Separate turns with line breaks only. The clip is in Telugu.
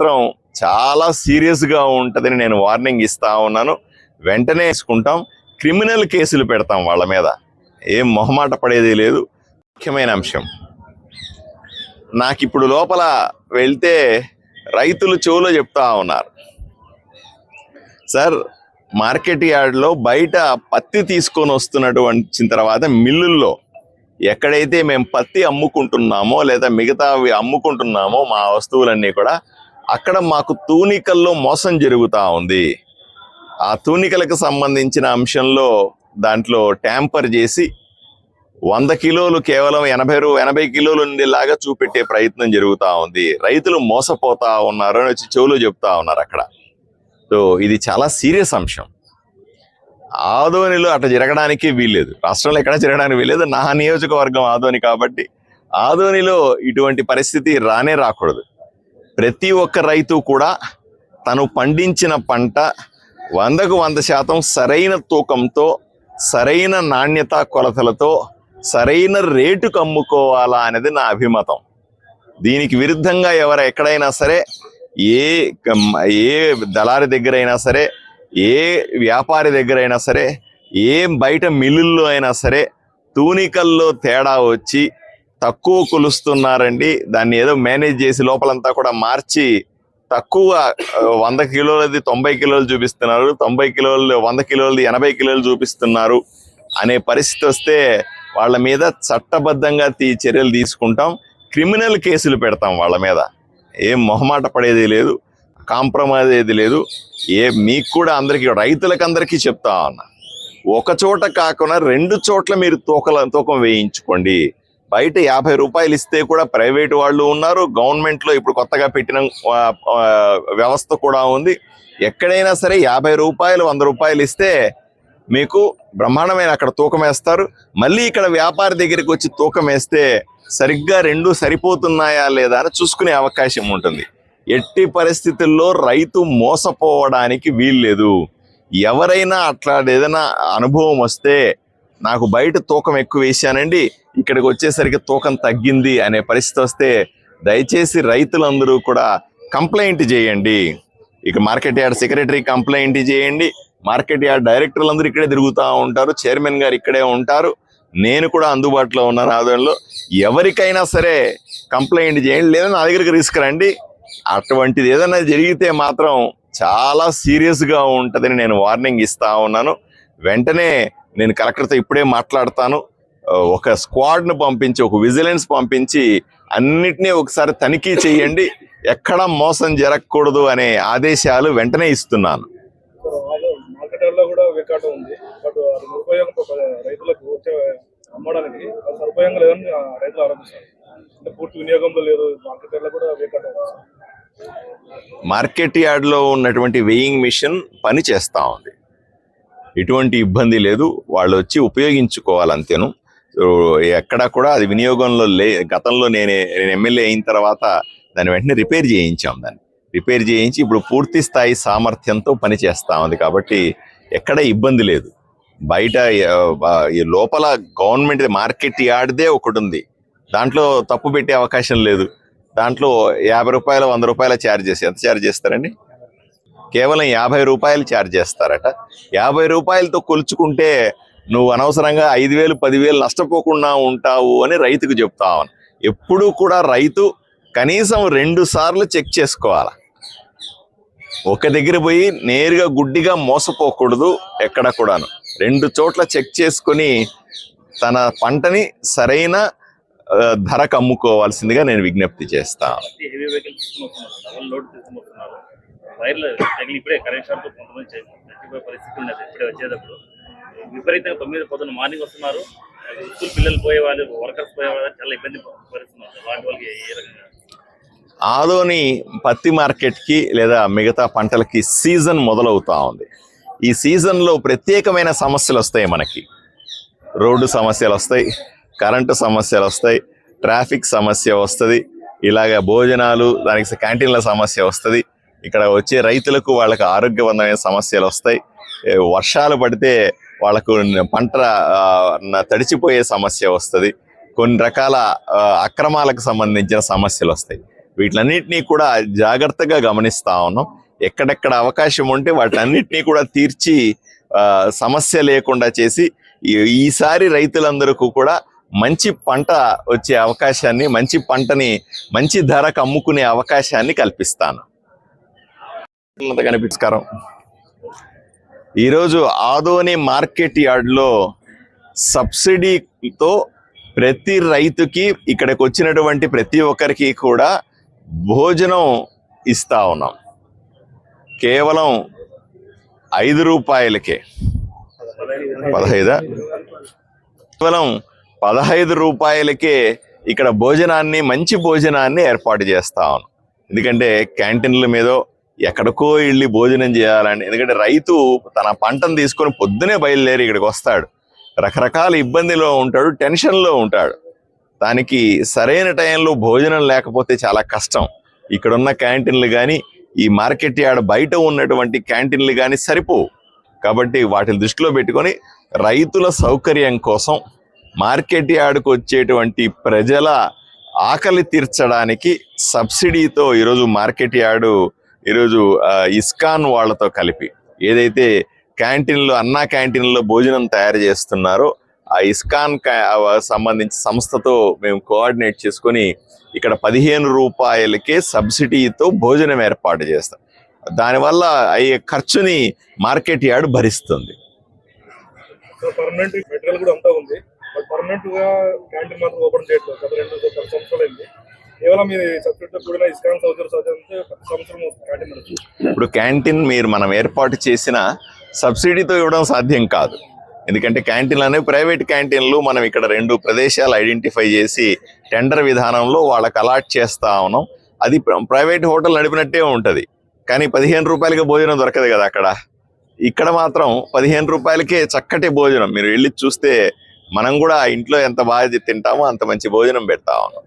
మాత్రం చాలా సీరియస్గా ఉంటుందని నేను వార్నింగ్ ఇస్తా ఉన్నాను. వెంటనే వేసుకుంటాం. క్రిమినల్ కేసులు పెడతాం వాళ్ళ మీద. ఏం మొహమాట పడేది లేదు. ముఖ్యమైన అంశం. నాకు ఇప్పుడు లోపల వెళ్తే రైతులు చెవులో చెప్తా ఉన్నారు. సార్ మార్కెట్ యార్డ్లో బయట పత్తి తీసుకొని వస్తున్నటువంటి తర్వాత మిల్లుల్లో ఎక్కడైతే మేము పత్తి అమ్ముకుంటున్నామో లేదా మిగతావి అమ్ముకుంటున్నామో మా వస్తువులన్నీ కూడా అక్కడ మాకు తూనికల్లో మోసం జరుగుతూ ఉంది. ఆ తూనికలకు సంబంధించిన అంశంలో దాంట్లో ట్యాంపర్ చేసి వంద కిలోలు కేవలం ఎనభై రూ ఎనభై కిలోలు ఉండేలాగా చూపెట్టే ప్రయత్నం జరుగుతూ ఉంది. రైతులు మోసపోతా ఉన్నారు అని వచ్చి చెవులు చెప్తా ఉన్నారు అక్కడ. సో ఇది చాలా సీరియస్ అంశం. ఆదోనిలో అట్లా జరగడానికి వీల్లేదు. రాష్ట్రంలో ఎక్కడ జరగడానికి వీల్లేదు. నా నియోజకవర్గం ఆదోని కాబట్టి ఆదోనిలో ఇటువంటి పరిస్థితి రానే రాకూడదు. ప్రతి ఒక్క రైతు కూడా తను పండించిన పంట వందకు వంద శాతం సరైన తూకంతో సరైన నాణ్యత కొలతలతో సరైన రేటుకు అమ్ముకోవాలా అనేది నా అభిమతం. దీనికి విరుద్ధంగా ఎవరు ఎక్కడైనా సరే ఏ ఏ దళారి దగ్గర అయినా సరే ఏ వ్యాపారి దగ్గర అయినా సరే ఏ బయట మిల్లుల్లో అయినా సరే తూనికల్లో తేడా వచ్చి తక్కువ కొలుస్తున్నారండి. దాన్ని ఏదో మేనేజ్ చేసి లోపలంతా కూడా మార్చి తక్కువ వంద కిలోలది తొంభై కిలోలు చూపిస్తున్నారు. తొంభై కిలోలు వంద కిలోలది ఎనభై కిలోలు చూపిస్తున్నారు అనే పరిస్థితి వస్తే వాళ్ళ మీద చట్టబద్ధంగా తీ- చర్యలు తీసుకుంటాం. క్రిమినల్ కేసులు పెడతాం వాళ్ళ మీద. ఏం మొహమాట పడేది లేదు కాంప్రమైజ్ అయ్యేది లేదు. ఏ మీకు కూడా అందరికీ రైతులకు అందరికీ చెప్తా ఉన్నా ఒక చోట కాకుండా రెండు చోట్ల మీరు తూకల తూకం వేయించుకోండి. బయట యాభై రూపాయలు ఇస్తే కూడా ప్రైవేట్ వాళ్ళు ఉన్నారు. గవర్నమెంట్లో ఇప్పుడు కొత్తగా పెట్టిన వ్యవస్థ కూడా ఉంది. ఎక్కడైనా సరే యాభై రూపాయలు వంద రూపాయలు ఇస్తే మీకు బ్రహ్మాండమైన అక్కడ తూకం వేస్తారు. మళ్ళీ ఇక్కడ వ్యాపారి దగ్గరికి వచ్చి తూకం వేస్తే సరిగ్గా రెండు సరిపోతున్నాయా లేదా అని చూసుకునే అవకాశం ఉంటుంది. ఎట్టి పరిస్థితుల్లో రైతు మోసపోవడానికి వీల్లేదు. ఎవరైనా అట్లా ఏదైనా అనుభవం వస్తే నాకు బయట తూకం ఎక్కువ వేసానండి. ఇక్కడికి వచ్చేసరికి తూకం తగ్గింది అనే పరిస్థితి వస్తే దయచేసి రైతులందరూ కూడా కంప్లైంట్ చేయండి. ఇక మార్కెట్ యార్డ్ సెక్రటరీ కంప్లైంట్ చేయండి. మార్కెట్ యార్డ్ డైరెక్టర్లు అందరూ ఇక్కడే తిరుగుతూ ఉంటారు. చైర్మన్ గారు ఇక్కడే ఉంటారు. నేను కూడా అందుబాటులో ఉన్నాను ఆధ్వర్యంలో ఎవరికైనా సరే కంప్లైంట్ చేయండి. లేదా నా దగ్గరికి తీసుకురండి అటువంటిది ఏదైనా జరిగితే మాత్రం చాలా సీరియస్గా ఉంటుందని నేను వార్నింగ్ ఇస్తా ఉన్నాను. వెంటనే నేను కలెక్టర్తో ఇప్పుడే మాట్లాడతాను. ఒక స్క్వాడ్ను పంపించి ఒక విజిలెన్స్ పంపించి అన్నిటినీ ఒకసారి తనిఖీ చేయండి. ఎక్కడ మోసం జరగకూడదు అనే ఆదేశాలు వెంటనే ఇస్తున్నాను.
మార్కెట్లో కూడా వెకాట ఉంది. బట్ అది నిరుపయోగం ఒక రైతులకు వచ్చే అమ్మడానికి అది సదుపయోగంగా లేదని ఆ రైతులు ఆరోపిస్తారు అంటే పూర్తి వినియోగంలో లేదు మార్కెట్లో కూడా వెకాట ఉంది. సార్.
మార్కెట్ యార్డ్లో ఉన్నటువంటి వెయింగ్ మిషన్ పని చేస్తా ఉంది. ఎటువంటి ఇబ్బంది లేదు. వాళ్ళు వచ్చి ఉపయోగించుకోవాలంతేను. అంతేను ఎక్కడా కూడా అది వినియోగంలో లే గతంలో నేనే నేను ఎమ్మెల్యే అయిన తర్వాత దాన్ని వెంటనే రిపేర్ చేయించాం దాన్ని. రిపేర్ చేయించి ఇప్పుడు పూర్తి స్థాయి సామర్థ్యంతో పని చేస్తా ఉంది కాబట్టి ఎక్కడ ఇబ్బంది లేదు. బయట ఈ లోపల గవర్నమెంట్ మార్కెట్ యార్డ్దే ఒకటి ఉంది. దాంట్లో తప్పు పెట్టే అవకాశం లేదు. దాంట్లో యాభై రూపాయలు వంద రూపాయల ఛార్జ్ చేసి ఎంత ఛార్జ్ చేస్తారండి? కేవలం యాభై రూపాయలు ఛార్జ్ చేస్తారట. యాభై రూపాయలతో కొలుచుకుంటే నువ్వు అనవసరంగా ఐదు వేలు పదివేలు నష్టపోకుండా ఉంటావు అని రైతుకు చెప్తావు ఎప్పుడూ కూడా రైతు కనీసం రెండు సార్లు చెక్ చేసుకోవాలి. ఒక దగ్గర పోయి నేరుగా గుడ్డిగా మోసపోకూడదు ఎక్కడ కూడాను. రెండు చోట్ల చెక్ చేసుకొని తన పంటని సరైన ధరకు అమ్ముకోవాల్సిందిగా నేను విజ్ఞప్తి చేస్తాను
వైర్లు తగిలి ఇప్పుడే కరెంట్ షార్ట్ కొంతమంది చచ్చిపోయే పరిస్థితి ఉన్నది. ఇప్పుడే వచ్చేటప్పుడు విపరీతంగా తొమ్మిది పొద్దున మార్నింగ్ వస్తున్నారు. స్కూల్ పిల్లలు పోయే వాళ్ళు వర్కర్స్ పోయే వాళ్ళు చాలా ఇబ్బంది పడుతున్నారు. వాటి వాళ్ళకి ఏ రకంగా?
ఆదోని పత్తి మార్కెట్కి లేదా మిగతా పంటలకి సీజన్ మొదలవుతూ ఉంది. ఈ సీజన్లో ప్రత్యేకమైన సమస్యలు వస్తాయి మనకి. రోడ్డు సమస్యలు వస్తాయి కరెంటు సమస్యలు వస్తాయి ట్రాఫిక్ సమస్య వస్తుంది ఇలాగ భోజనాలు దానికి క్యాంటీన్ల సమస్య వస్తుంది ఇక్కడ వచ్చే రైతులకు వాళ్ళకి ఆరోగ్యవంతమైన సమస్యలు వస్తాయి. వర్షాలు పడితే వాళ్ళకు పంట తడిచిపోయే సమస్య వస్తుంది. కొన్ని రకాల అక్రమాలకు సంబంధించిన సమస్యలు వస్తాయి. వీటిలన్నింటినీ కూడా జాగ్రత్తగా గమనిస్తా ఉన్నాం. ఎక్కడెక్కడ అవకాశం ఉంటే వాటిలన్నింటినీ కూడా తీర్చి సమస్య లేకుండా చేసి ఈసారి రైతులందరికీ కూడా మంచి పంట వచ్చే అవకాశాన్ని మంచి పంటని మంచి ధరకు అమ్ముకునే అవకాశాన్ని కల్పిస్తాను. కనిపించకారం ఈరోజు ఆదోని మార్కెట్ యార్డ్లో సబ్సిడీతో ప్రతి రైతుకి ఇక్కడికి వచ్చినటువంటి ప్రతి ఒక్కరికి కూడా భోజనం ఇస్తా ఉన్నాం. కేవలం ఐదు రూపాయలకే. పదహైదా? కేవలం పదహైదు రూపాయలకే ఇక్కడ భోజనాన్ని మంచి భోజనాన్ని ఏర్పాటు చేస్తా ఉన్నాం. ఎందుకంటే క్యాంటీన్ల మీదో ఎక్కడికో వెళ్ళి భోజనం చేయాలని. ఎందుకంటే రైతు తన పంటను తీసుకొని పొద్దునే బయలుదేరి ఇక్కడికి వస్తాడు. రకరకాల ఇబ్బందిలో ఉంటాడు టెన్షన్లో ఉంటాడు. దానికి సరైన టైంలో భోజనం లేకపోతే చాలా కష్టం. ఇక్కడున్న క్యాంటీన్లు కానీ ఈ మార్కెట్ యార్డ్ బయట ఉన్నటువంటి క్యాంటీన్లు కానీ సరిపోవు. కాబట్టి వాటిని దృష్టిలో పెట్టుకొని రైతుల సౌకర్యం కోసం మార్కెట్ యార్డ్కు వచ్చేటువంటి ప్రజల ఆకలి తీర్చడానికి సబ్సిడీతో ఈరోజు మార్కెట్ యార్డు ఈరోజు ఇస్కాన్ వాళ్ళతో కలిపి ఏదైతే క్యాంటీన్లో అన్నా క్యాంటీన్లో భోజనం తయారు చేస్తున్నారో ఆ ఇస్కాన్ సంబంధించి సంస్థతో మేము కోఆర్డినేట్ చేసుకొని ఇక్కడ పదిహేను రూపాయలకే సబ్సిడీతో భోజనం ఏర్పాటు చేస్తాం. దానివల్ల అయ్యే ఖర్చుని మార్కెట్ యార్డ్ భరిస్తుంది.
పర్మనెంట్ మెటీరియల్ కూడా అంతా ఉంది. బట్ పర్మనెంట్గా క్యాంటీన్ మాత్రం ఓపెన్ చేయట్లేదు. రెండు సంవత్సరాలు కేవలం మీరు సబ్సిడీతో కూడిన ఇస్కాన్ సౌకర్య ప్రతి సంవత్సరం క్యాంటీన్ నడుస్తుంది
ఇప్పుడు క్యాంటీన్ మీరు మనం ఏర్పాటు చేసిన సబ్సిడీతో ఇవ్వడం సాధ్యం కాదు. ఎందుకంటే క్యాంటీన్లు అనేవి ప్రైవేట్ క్యాంటీన్లు మనం ఇక్కడ రెండు ప్రదేశాలు ఐడెంటిఫై చేసి టెండర్ విధానంలో వాళ్ళకి అలాట్ చేస్తా ఉన్నాం. అది ప్రైవేట్ హోటల్ నడిపినట్టే ఉంటుంది. కానీ పదిహేను రూపాయలకి భోజనం దొరకదు కదా అక్కడ. ఇక్కడ మాత్రం పదిహేను రూపాయలకే చక్కటి భోజనం. మీరు వెళ్ళి చూస్తే మనం కూడా ఇంట్లో ఎంత బాగా తింటామో అంత మంచి భోజనం పెడతా ఉన్నాం.